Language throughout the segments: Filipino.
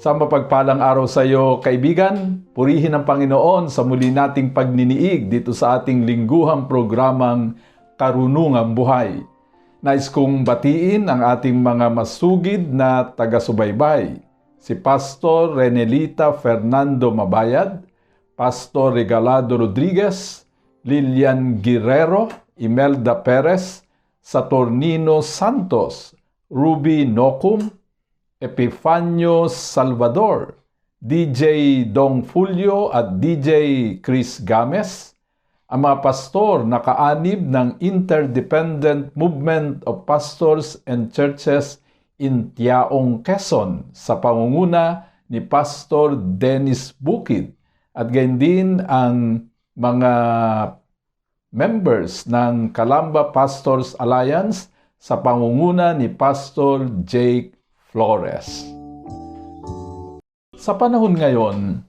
Sa mapagpalang araw sa iyo, kaibigan, purihin ang Panginoon sa muli nating pagniniig dito sa ating lingguhang programang Karunungang Buhay. Nais kong batiin ang ating mga masugid na taga-subaybay, si Pastor Renelita Fernando Mabayad, Pastor Regalado Rodriguez, Lilian Guerrero, Imelda Perez, Saturnino Santos, Ruby Nocum, Epifanio Salvador, DJ Dong Fulio at DJ Chris Games, ang mga pastor na kaanib ng Interdependent Movement of Pastors and Churches in Tiaong, Quezon sa pangunguna ni Pastor Dennis Bukid. At gayon din ang mga members ng Calamba Pastors Alliance sa pangunguna ni Pastor Jake Flores. Sa panahon ngayon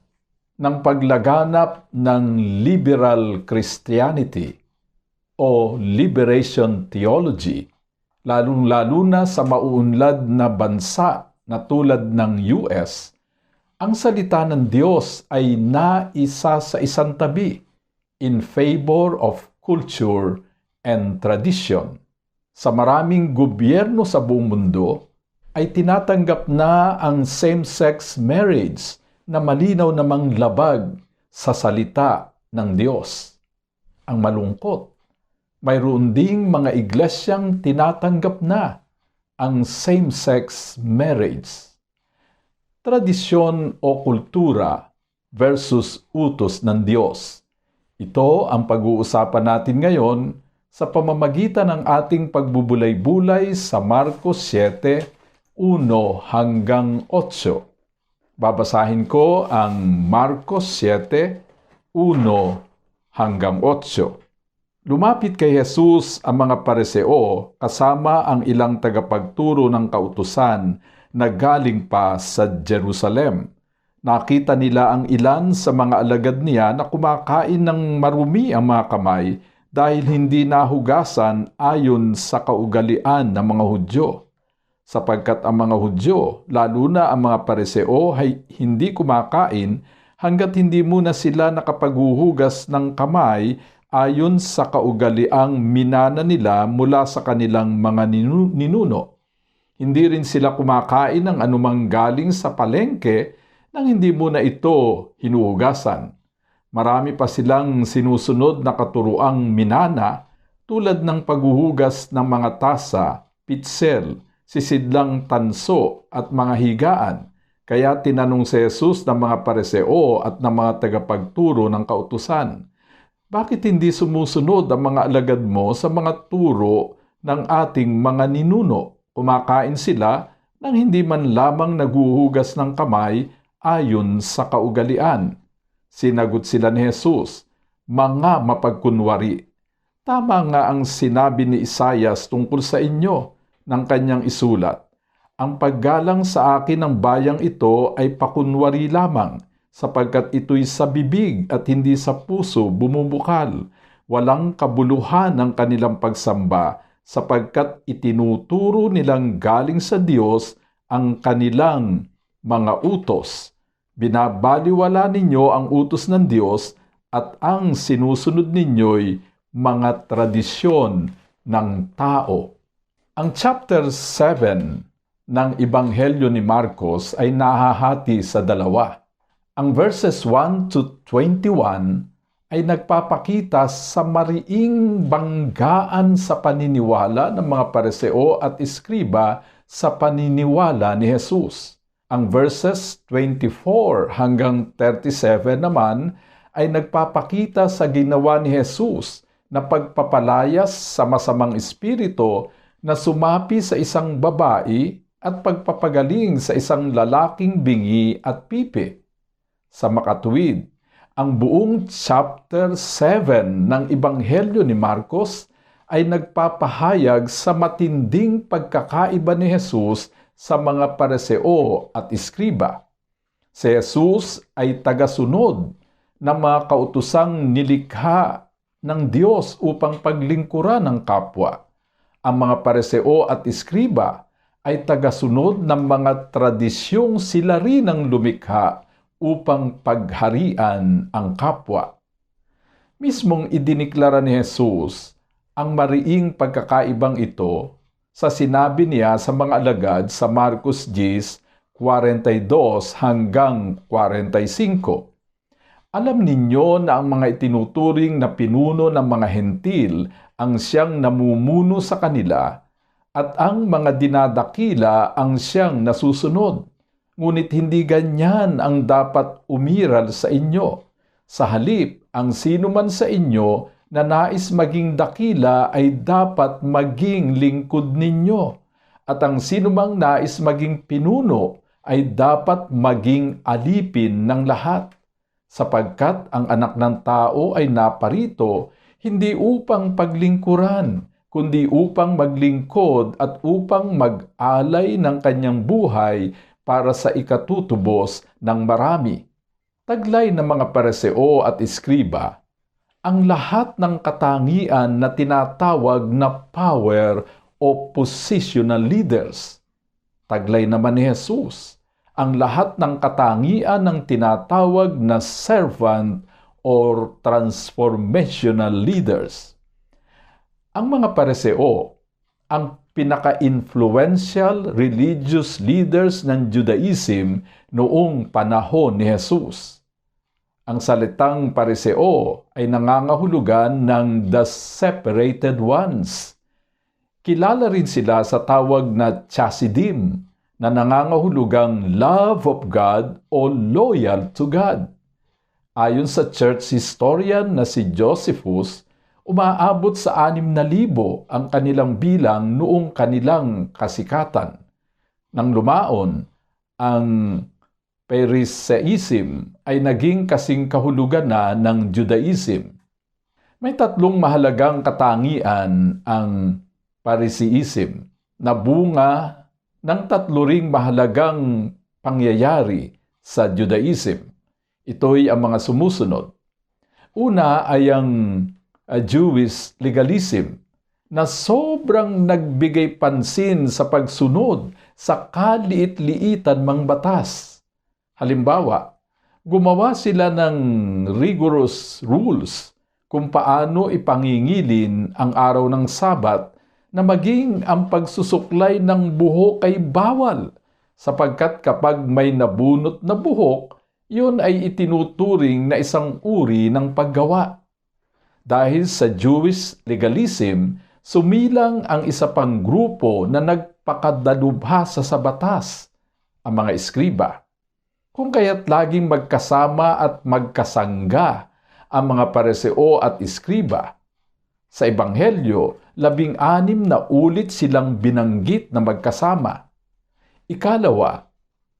ng paglaganap ng liberal Christianity o liberation theology, lalong-lalo na sa mauunlad na bansa na tulad ng US, ang salita ng Diyos ay naisa sa isang tabi in favor of culture and tradition. Sa maraming gobyerno sa buong mundo, ay tinatanggap na ang same-sex marriage na malinaw namang labag sa salita ng Diyos. Ang malungkot, mayroon ding mga iglesyang tinatanggap na ang same-sex marriage. Tradisyon o kultura versus utos ng Diyos. Ito ang pag-uusapan natin ngayon sa pamamagitan ng ating pagbubulay-bulay sa Marcos 7, 1 hanggang 8. Babasahin ko ang Marcos 7, 1 hanggang 8. Lumapit kay Jesus ang mga pareseo kasama ang ilang tagapagturo ng kautusan na galing pa sa Jerusalem. Nakita nila ang ilan sa mga alagad niya na kumakain ng marumi ang mga kamay dahil hindi nahugasan ayon sa kaugalian ng mga Hudyo sapagkat ang mga Hudyo, lalo na ang mga pareseo, ay hindi kumakain hanggat hindi muna sila nakapaghuhugas ng kamay ayon sa kaugaliang minana nila mula sa kanilang mga ninuno. Hindi rin sila kumakain ng anumang galing sa palengke nang hindi muna ito hinuhugasan. Marami pa silang sinusunod na katuruang minana tulad ng paghuhugas ng mga tasa, pitsel, sisidlang tanso at mga higaan. Kaya tinanong si Jesus ng mga pareseo at ng mga tagapagturo ng kautusan, Bakit hindi sumusunod ang mga alagad mo sa mga turo ng ating mga ninuno? Kumakain sila nang hindi man lamang naguhugas ng kamay ayon sa kaugalian. Sinagot sila ni Jesus, Mga mapagkunwari, tama nga ang sinabi ni Isayas tungkol sa inyo ng kanyang isulat, Ang paggalang sa akin ng bayang ito ay pakunwari lamang, sapagkat ito'y sa bibig at hindi sa puso bumubukal. Walang kabuluhan ang kanilang pagsamba, sapagkat itinuturo nilang galing sa Diyos ang kanilang mga utos. Binabaliwala ninyo ang utos ng Diyos at ang sinusunod ninyo'y mga tradisyon ng tao. Ang chapter 7 ng Ebanghelyo ni Marcos ay nahahati sa dalawa. Ang verses 1 to 21 ay nagpapakita sa mariing banggaan sa paniniwala ng mga pareseo at iskriba sa paniniwala ni Jesus. Ang verses 24 hanggang 37 naman ay nagpapakita sa ginawa ni Jesus na pagpapalayas sa masamang espiritu na sumapi sa isang babae at pagpapagaling sa isang lalaking bingi at pipi. Sa makatuwid, ang buong chapter 7 ng Ebanghelyo ni Marcos ay nagpapahayag sa matinding pagkakaiba ni Jesus sa mga pareseo at iskriba. Si Jesus ay tagasunod ng mga kautusang nilikha ng Diyos upang paglingkuran ng kapwa. Ang mga pareseo at iskriba ay tagasunod ng mga tradisyong sila rin ang lumikha upang pagharian ang kapwa. Mismong idiniklara ni Jesus ang mariing pagkakaibang ito sa sinabi niya sa mga alagad sa Marcos 10, 42 hanggang 45. Alam ninyo na ang mga itinuturing na pinuno ng mga hentil ang siyang namumuno sa kanila at ang mga dinadakila ang siyang nasusunod. Ngunit hindi ganyan ang dapat umiral sa inyo. Sa halip, ang sino man sa inyo na nais maging dakila ay dapat maging lingkod ninyo. At ang sino mang nais maging pinuno ay dapat maging alipin ng lahat. Sapagkat ang anak ng tao ay naparito hindi upang paglingkuran, kundi upang maglingkod at upang mag-alay ng kanyang buhay para sa ikatutubos ng marami. Taglay ng mga pareseo at iskriba, ang lahat ng katangian na tinatawag na power o positional leaders. Taglay naman ni Jesus, ang lahat ng katangian ng tinatawag na servant or transformational leaders. Ang mga pareseo, ang pinaka-influential religious leaders ng Judaism noong panahon ni Jesus. Ang salitang pariseo ay nangangahulugan ng the separated ones. Kilala rin sila sa tawag na chasidim na nangangahulugang love of God o loyal to God. Ayon sa church historian na si Josephus, umaabot sa anim na libo ang kanilang bilang noong kanilang kasikatan. Nang lumaon, ang Pharisaism ay naging kasing kahulugan na ng Judaism. May tatlong mahalagang katangian ang Phariseeism na bunga ng tatlo ring mahalagang pangyayari sa Judaism. Ito'y ang mga sumusunod. Una ay ang a Jewish legalism na sobrang nagbigay pansin sa pagsunod sa kaliit-liitan mang batas. Halimbawa, gumawa sila ng rigorous rules kung paano ipangingilin ang araw ng Sabat na maging ang pagsusuklay ng buhok ay bawal sapagkat kapag may nabunot na buhok, yun ay itinuturing na isang uri ng paggawa. Dahil sa Jewish legalism, sumilang ang isa pang grupo na nagpakadalubhasa sa batas, ang mga eskriba. Kung kaya't laging magkasama at magkasangga ang mga pareseo at eskriba. Sa Ebanghelyo, labing anim na ulit silang binanggit na magkasama. Ikalawa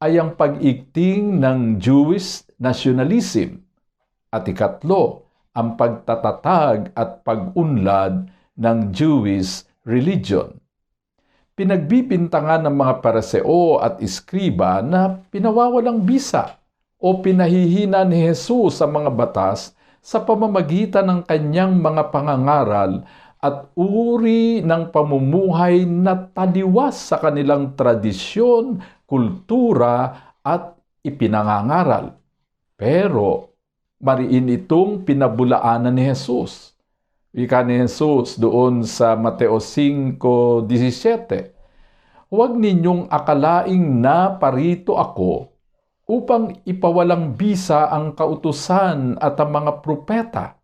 ay ang pag-igting ng Jewish nationalism. At ikatlo, ang pagtatatag at pag-unlad ng Jewish religion. Pinagbibintangan ng mga paraseo at iskriba na pinawawalang bisa o pinahihina ni Jesus sa mga batas sa pamamagitan ng kanyang mga pangangaral at uri ng pamumuhay na taliwas sa kanilang tradisyon, kultura at ipinangangaral. Pero mariin itong pinabulaanan ni Jesus. Wika ni Jesus doon sa Mateo 5.17, Huwag ninyong akalaing na parito ako upang ipawalang bisa ang kautusan at ang mga propeta.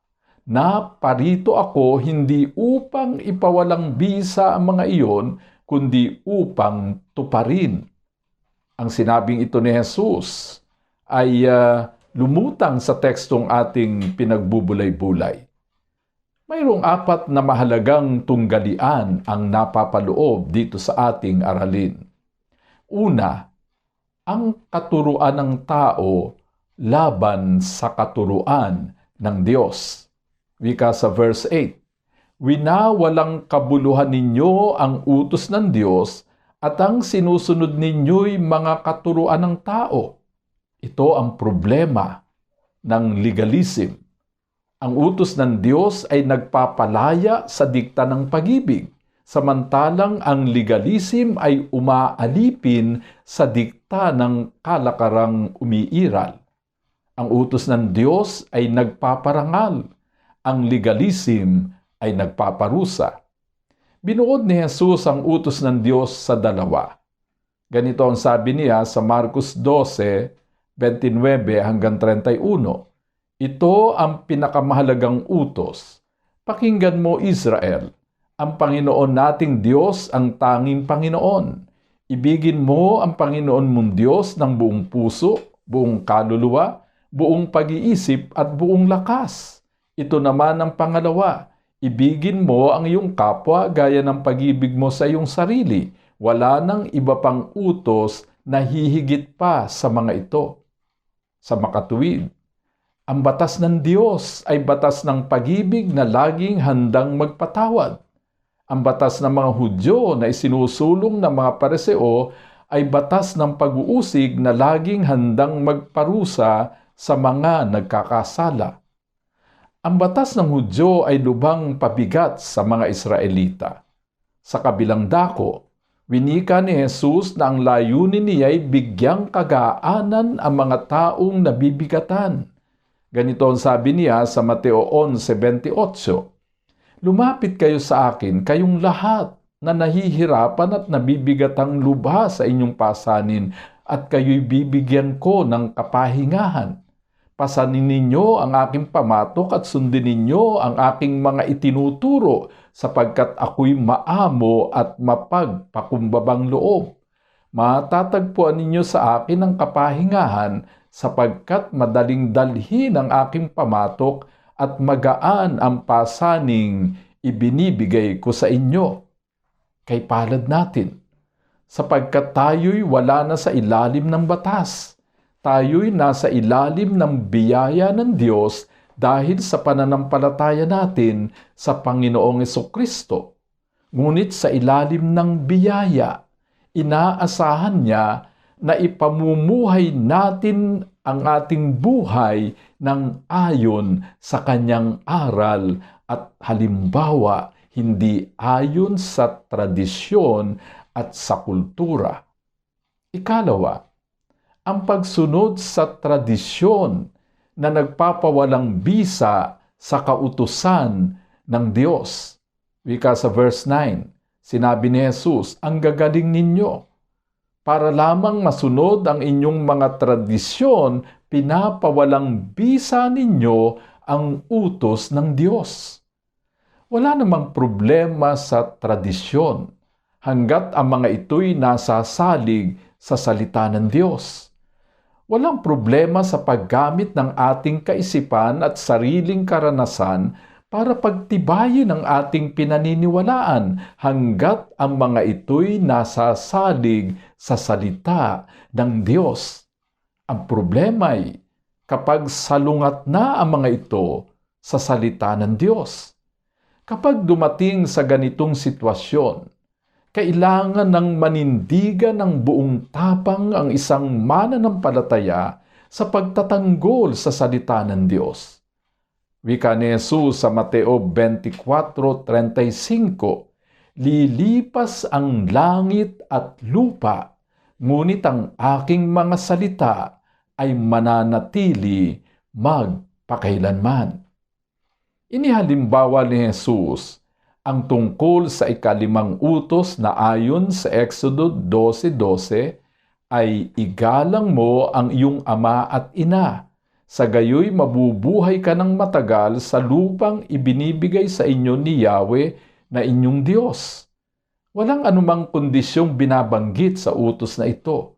Na parito ako hindi upang ipawalang bisa ang mga iyon, kundi upang tuparin. Ang sinabing ito ni Jesus ay uh, lumutang sa tekstong ating pinagbubulay-bulay. Mayroong apat na mahalagang tunggalian ang napapaloob dito sa ating aralin. Una, ang katuruan ng tao laban sa katuruan ng Diyos. Wika sa verse 8, Winawalang kabuluhan ninyo ang utos ng Diyos at ang sinusunod ninyo'y mga katuruan ng tao. Ito ang problema ng legalism. Ang utos ng Diyos ay nagpapalaya sa dikta ng pag-ibig, samantalang ang legalism ay umaalipin sa dikta ng kalakarang umiiral. Ang utos ng Diyos ay nagpaparangal, ang legalism ay nagpaparusa. Binuod ni Jesus ang utos ng Diyos sa dalawa. Ganito ang sabi niya sa Marcos 12, 29 hanggang 31. Ito ang pinakamahalagang utos. Pakinggan mo Israel, ang Panginoon nating Diyos ang tanging Panginoon. Ibigin mo ang Panginoon mong Diyos ng buong puso, buong kaluluwa, buong pag-iisip at buong lakas. Ito naman ang pangalawa, ibigin mo ang iyong kapwa gaya ng pag-ibig mo sa iyong sarili. Wala nang iba pang utos na hihigit pa sa mga ito. Sa makatuwid, ang batas ng Diyos ay batas ng pag-ibig na laging handang magpatawad. Ang batas ng mga Hudyo na isinusulong ng mga pareseo ay batas ng pag-uusig na laging handang magparusa sa mga nagkakasala. Ang batas ng Hudyo ay lubang pabigat sa mga Israelita. Sa kabilang dako, winika ni Jesus na ang layunin niya ay bigyang kagaanan ang mga taong nabibigatan. Ganito ang sabi niya sa Mateo 11.28, Lumapit kayo sa akin, kayong lahat na nahihirapan at nabibigatang lubha sa inyong pasanin at kayo'y bibigyan ko ng kapahingahan Pasanin ninyo ang aking pamatok at sundin ninyo ang aking mga itinuturo sapagkat ako'y maamo at mapagpakumbabang loob. Matatagpuan ninyo sa akin ang kapahingahan sapagkat madaling dalhin ang aking pamatok at magaan ang pasaning ibinibigay ko sa inyo. Kay palad natin, sapagkat tayo'y wala na sa ilalim ng batas tayo'y nasa ilalim ng biyaya ng Diyos dahil sa pananampalataya natin sa Panginoong Kristo. Ngunit sa ilalim ng biyaya, inaasahan niya na ipamumuhay natin ang ating buhay ng ayon sa kanyang aral at halimbawa hindi ayon sa tradisyon at sa kultura. Ikalawa, ang pagsunod sa tradisyon na nagpapawalang bisa sa kautusan ng Diyos. Wika sa verse 9, sinabi ni Jesus, ang gagaling ninyo. Para lamang masunod ang inyong mga tradisyon, pinapawalang bisa ninyo ang utos ng Diyos. Wala namang problema sa tradisyon hanggat ang mga ito'y nasasalig sa salita ng Diyos. Walang problema sa paggamit ng ating kaisipan at sariling karanasan para pagtibayin ang ating pinaniniwalaan hanggat ang mga ito'y nasasalig sa salita ng Diyos. Ang problema ay kapag salungat na ang mga ito sa salita ng Diyos. Kapag dumating sa ganitong sitwasyon, kailangan ng manindigan ng buong tapang ang isang mananampalataya sa pagtatanggol sa salita ng Diyos. Wika ni Jesus sa Mateo 24.35, Lilipas ang langit at lupa, ngunit ang aking mga salita ay mananatili magpakailanman. Inihalimbawa ni Jesus ang tungkol sa ikalimang utos na ayon sa Exodo 12.12 ay igalang mo ang iyong ama at ina. Sa gayoy mabubuhay ka ng matagal sa lupang ibinibigay sa inyo ni Yahweh na inyong Diyos. Walang anumang kondisyong binabanggit sa utos na ito.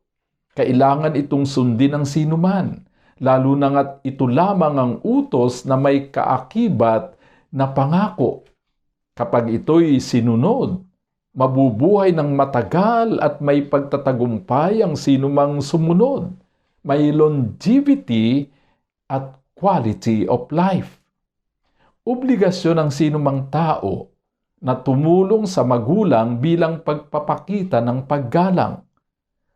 Kailangan itong sundin ng sinuman, lalo na nga't ito lamang ang utos na may kaakibat na pangako Kapag ito'y sinunod, mabubuhay ng matagal at may pagtatagumpay ang sinumang sumunod. may longevity at quality of life. Obligasyon ng sinumang tao na tumulong sa magulang bilang pagpapakita ng paggalang.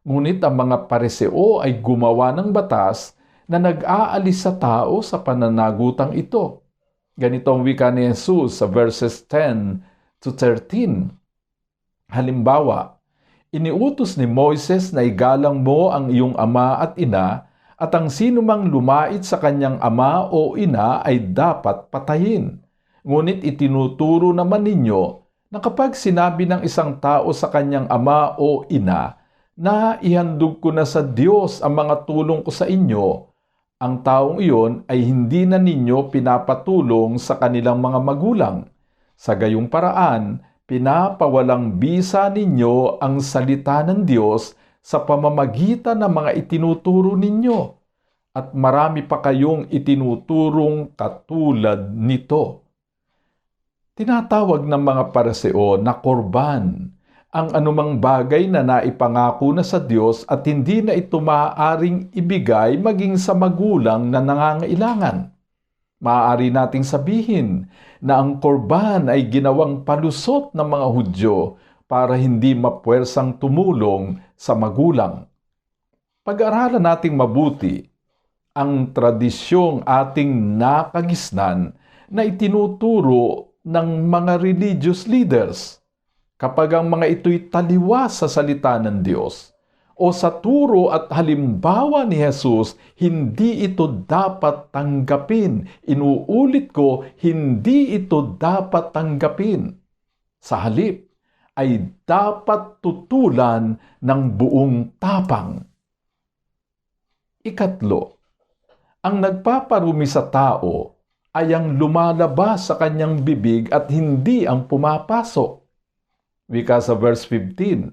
Ngunit ang mga pareseo ay gumawa ng batas na nag-aalis sa tao sa pananagutang ito. Ganito ang wika ni Jesus sa verses 10 to 13. Halimbawa, iniutos ni Moises na igalang mo ang iyong ama at ina at ang sinumang lumait sa kanyang ama o ina ay dapat patayin. Ngunit itinuturo naman ninyo na kapag sinabi ng isang tao sa kanyang ama o ina na ihandog ko na sa Diyos ang mga tulong ko sa inyo, ang taong iyon ay hindi na ninyo pinapatulong sa kanilang mga magulang. Sa gayong paraan, pinapawalang bisa ninyo ang salita ng Diyos sa pamamagitan ng mga itinuturo ninyo. At marami pa kayong itinuturong katulad nito. Tinatawag ng mga paraseo na korban ang anumang bagay na naipangako na sa Diyos at hindi na ito maaaring ibigay maging sa magulang na nangangailangan. Maaari nating sabihin na ang korban ay ginawang palusot ng mga Hudyo para hindi mapuwersang tumulong sa magulang. Pag-aralan nating mabuti ang tradisyong ating nakagisnan na itinuturo ng mga religious leaders kapag ang mga ito'y taliwas sa salita ng Diyos o sa turo at halimbawa ni Jesus, hindi ito dapat tanggapin. Inuulit ko, hindi ito dapat tanggapin. Sa halip, ay dapat tutulan ng buong tapang. Ikatlo, ang nagpaparumi sa tao ay ang lumalabas sa kanyang bibig at hindi ang pumapasok Wika sa verse 15,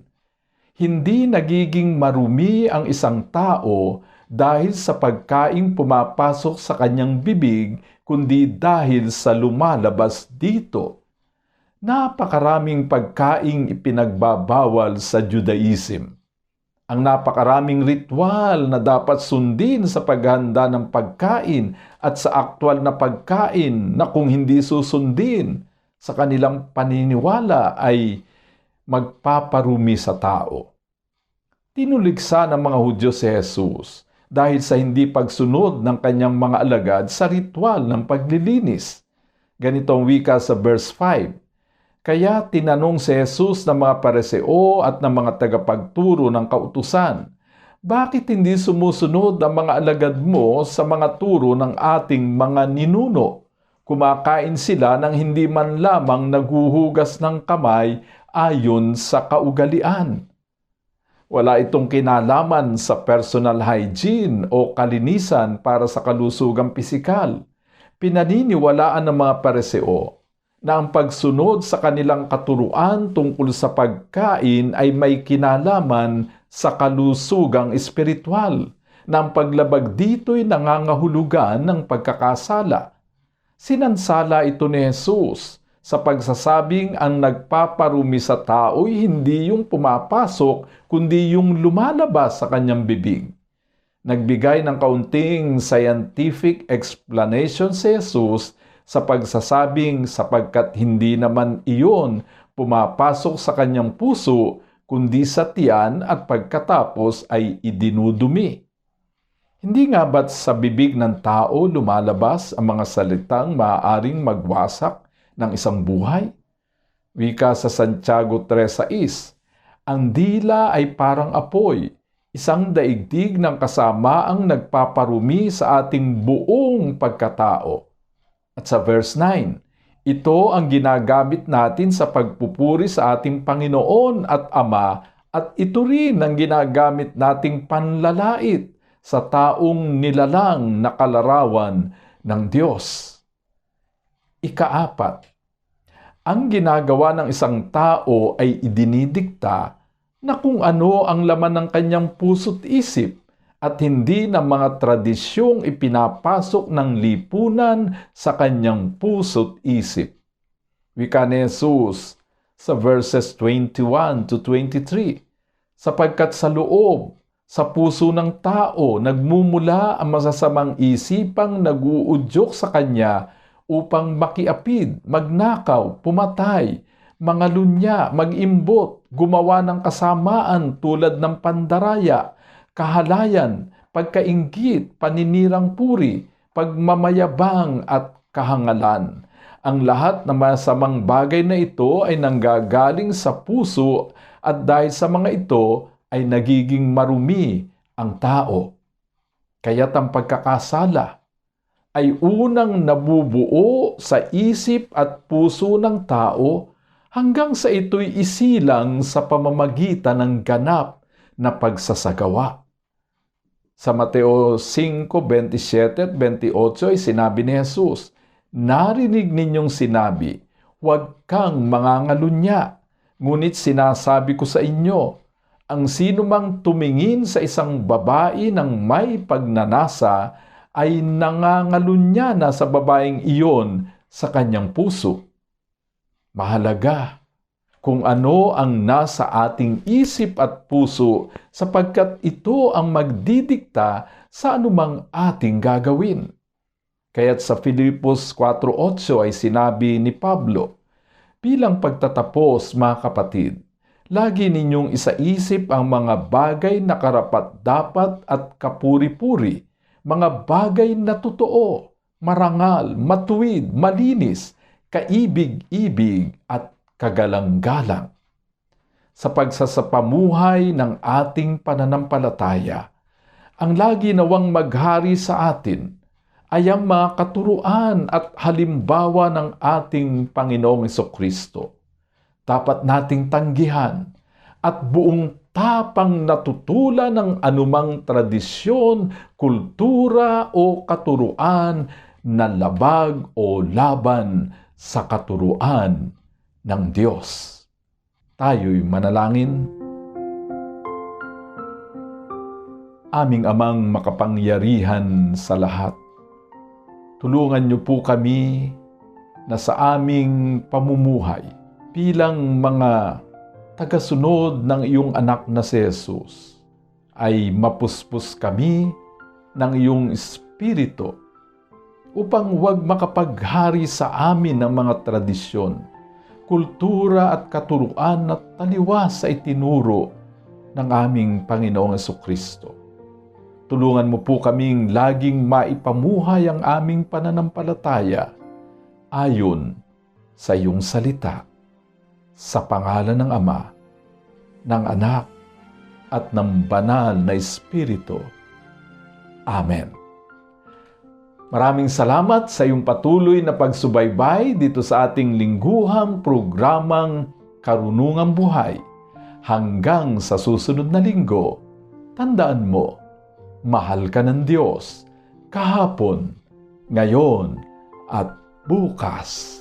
Hindi nagiging marumi ang isang tao dahil sa pagkaing pumapasok sa kanyang bibig, kundi dahil sa lumalabas dito. Napakaraming pagkaing ipinagbabawal sa Judaism. Ang napakaraming ritual na dapat sundin sa paghanda ng pagkain at sa aktwal na pagkain na kung hindi susundin sa kanilang paniniwala ay magpaparumi sa tao. Tinuligsa ng mga Hudyo si Jesus dahil sa hindi pagsunod ng kanyang mga alagad sa ritual ng paglilinis. Ganito ang wika sa verse 5. Kaya tinanong si Jesus ng mga pareseo at ng mga tagapagturo ng kautusan, bakit hindi sumusunod ang mga alagad mo sa mga turo ng ating mga ninuno? Kumakain sila ng hindi man lamang naguhugas ng kamay ayon sa kaugalian. Wala itong kinalaman sa personal hygiene o kalinisan para sa kalusugang pisikal. Pinaniniwalaan ng mga pareseo na ang pagsunod sa kanilang katuruan tungkol sa pagkain ay may kinalaman sa kalusugang espiritual na ang paglabag dito'y nangangahulugan ng pagkakasala. Sinansala ito ni Jesus sa pagsasabing ang nagpaparumi sa tao'y hindi yung pumapasok, kundi yung lumalabas sa kanyang bibig. Nagbigay ng kaunting scientific explanation si Jesus sa pagsasabing sapagkat hindi naman iyon pumapasok sa kanyang puso, kundi sa tiyan at pagkatapos ay idinudumi. Hindi nga ba't sa bibig ng tao lumalabas ang mga salitang maaaring magwasak ng isang buhay. Wika sa Santiago 3.6, Ang dila ay parang apoy, isang daigdig ng kasama ang nagpaparumi sa ating buong pagkatao. At sa verse 9, ito ang ginagamit natin sa pagpupuri sa ating Panginoon at Ama at ito rin ang ginagamit nating panlalait sa taong nilalang na kalarawan ng Diyos. Ikaapat, ang ginagawa ng isang tao ay idinidikta na kung ano ang laman ng kanyang puso't isip at hindi ng mga tradisyong ipinapasok ng lipunan sa kanyang puso't isip. Wika ni Jesus sa verses 21 to 23, sapagkat sa loob, Sa puso ng tao nagmumula ang masasamang isipang naguudyok sa kanya upang makiapid, magnakaw, pumatay, mangalunya, mag-imbot, gumawa ng kasamaan tulad ng pandaraya, kahalayan, pagkaingit, paninirang puri, pagmamayabang at kahangalan. Ang lahat ng masamang bagay na ito ay nanggagaling sa puso at dahil sa mga ito ay nagiging marumi ang tao. Kaya't ang pagkakasala ay unang nabubuo sa isip at puso ng tao hanggang sa ito'y isilang sa pamamagitan ng ganap na pagsasagawa. Sa Mateo 5:27 at 28 ay sinabi ni Jesus, Narinig ninyong sinabi, huwag kang mangangalunya. Ngunit sinasabi ko sa inyo, ang sino mang tumingin sa isang babae ng may pagnanasa ay nangangalunya na sa babaeng iyon sa kanyang puso. Mahalaga kung ano ang nasa ating isip at puso sapagkat ito ang magdidikta sa anumang ating gagawin. Kaya't sa Filipos 4.8 ay sinabi ni Pablo, Bilang pagtatapos mga kapatid, lagi ninyong isaisip ang mga bagay na karapat-dapat at kapuri-puri, mga bagay na totoo, marangal, matuwid, malinis, kaibig-ibig at kagalang-galang. Sa pagsasapamuhay ng ating pananampalataya, ang lagi nawang maghari sa atin ay ang mga katuruan at halimbawa ng ating Panginoong Kristo. Dapat nating tanggihan at buong tapang natutulan ng anumang tradisyon, kultura o katuruan na labag o laban sa katuruan ng Diyos. Tayo'y manalangin. Aming amang makapangyarihan sa lahat, tulungan niyo po kami na sa aming pamumuhay bilang mga tagasunod ng iyong anak na si Jesus ay mapuspos kami ng iyong Espiritu upang huwag makapaghari sa amin ng mga tradisyon, kultura at katuruan na taliwas sa itinuro ng aming Panginoong Kristo. Tulungan mo po kaming laging maipamuhay ang aming pananampalataya ayon sa iyong salita sa pangalan ng Ama, ng Anak, at ng Banal na Espiritu. Amen. Maraming salamat sa iyong patuloy na pagsubaybay dito sa ating lingguhang programang Karunungang Buhay. Hanggang sa susunod na linggo, tandaan mo, mahal ka ng Diyos kahapon, ngayon, at bukas.